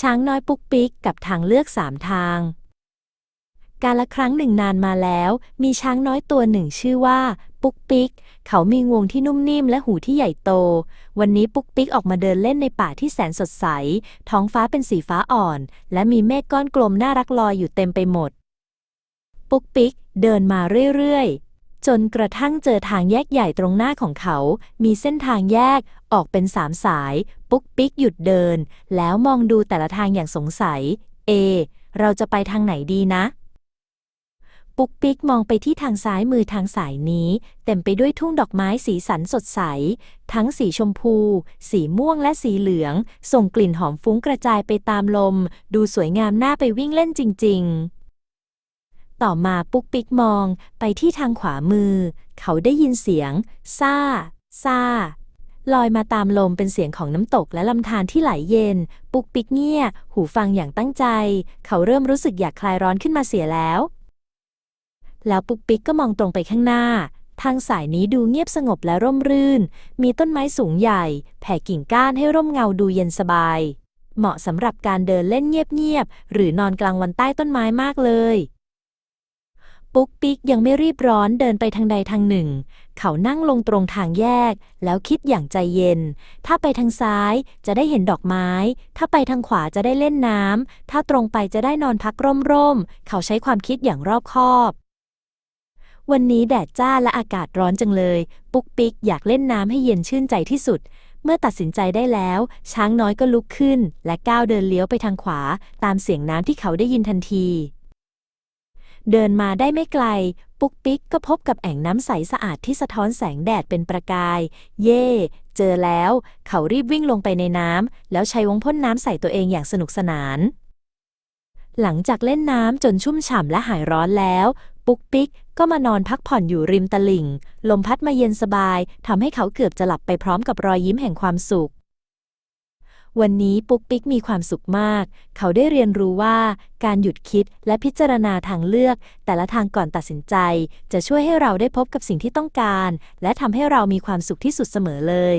ช้างน้อยปุ๊กปิ๊กกับทางเลือกสามทาง การละครั้งหนึ่งนานมาแล้ว มีช้างน้อยตัวหนึ่งชื่อว่า ปุ๊กปิ๊ก เขามีงวงที่นุ่มนิ่มและหูที่ใหญ่โต วันนี้ปุ๊กปิ๊กออกมาเดินเล่นในป่าที่แสนสดใส ท้องฟ้าเป็นสีฟ้าอ่อน และมีเมฆก้อนกลมน่ารักลอยอยู่เต็มไปหมด ปุ๊กปิ๊ก เดินมาเรื่อยๆ จนกระทั่งเจอทางแยกใหญ่ตรงหน้าของเขา มีเส้นทางแยกออกเป็นสามสาย ปุ๊กปิ๊กหยุดเดิน แล้วมองดูแต่ละทางอย่างสงสัย เอ เราจะไปทางไหนดีนะ ปุ๊กปิ๊กมองไปที่ทางซ้ายมือทางสายนี้ เต็มไปด้วยทุ่งดอกไม้สีสันสดใส ทั้งสีชมพู สีม่วงและสีเหลือง ส่งกลิ่นหอมฟุ้งกระจายไปตามลม ดูสวยงามน่าไปวิ่งเล่นจริง ๆ ต่อมาปุ๊กปิ๊กมองไปที่ทางขวามือ เขาได้ยินเสียง ซ่า ซ่า ลอยมาตามลมเป็นเสียงของน้ำตกและลำธารที่ไหลเย็น ปุ๊กปิ๊กเงียหูฟังอย่างตั้งใจ เขาเริ่มรู้สึกอยากคลายร้อนขึ้นมาเสียแล้ว แล้วปุ๊กปิ๊กก็มองตรงไปข้างหน้า ทางสายนี้ดูเงียบสงบและร่มรื่น มีต้นไม้สูงใหญ่ แผ่กิ่งก้านให้ร่มเงาดูเย็นสบาย เหมาะสำหรับการเดินเล่นเงียบๆหรือนอนกลางวันใต้ต้นไม้มากเลย ปุ๊กปิ๊กยังไม่รีบร้อนเดินไปทางใดทางหนึ่ง เขานั่งลงตรงทางแยก แล้วคิดอย่างใจเย็น ถ้าไปทางซ้ายจะได้เห็นดอกไม้ ถ้าไปทางขวาจะได้เล่นน้ำ ถ้าตรงไปจะได้นอนพักร่มๆ เขาใช้ความคิดอย่างรอบคอบ วันนี้แดดจ้าและอากาศร้อนจังเลย ปุ๊กปิ๊กอยากเล่นน้ำให้เย็นชื่นใจที่สุด เมื่อตัดสินใจได้แล้ว ช้างน้อยก็ลุกขึ้น และก้าวเดินเลี้ยวไปทางขวา ตามเสียงน้ำที่เขาได้ยินทันที เดินมาได้ไม่ไกล ปุ๊กปิ๊กก็พบกับแอ่งน้ำใสสะอาดที่สะท้อนแสงแดดเป็นประกาย เย่ เจอแล้ว เขารีบวิ่งลงไปในน้ำ แล้วใช้วงพ่นน้ำใส่ตัวเองอย่างสนุกสนาน หลังจากเล่นน้ำจนชุ่มฉ่ำและหายร้อนแล้ว ปุ๊กปิ๊กก็มานอนพักผ่อนอยู่ริมตลิ่ง ลมพัดมาเย็นสบายทำให้เขาเกือบจะหลับไปพร้อมกับรอยยิ้มแห่งความสุข วันนี้ปุ๊กปิ๊กมีความสุขมาก เขาได้เรียนรู้ว่า การหยุดคิดและพิจารณาทางเลือก แต่ละทางก่อนตัดสินใจ จะช่วยให้เราได้พบกับสิ่งที่ต้องการ และทำให้เรามีความสุขที่สุดเสมอเลย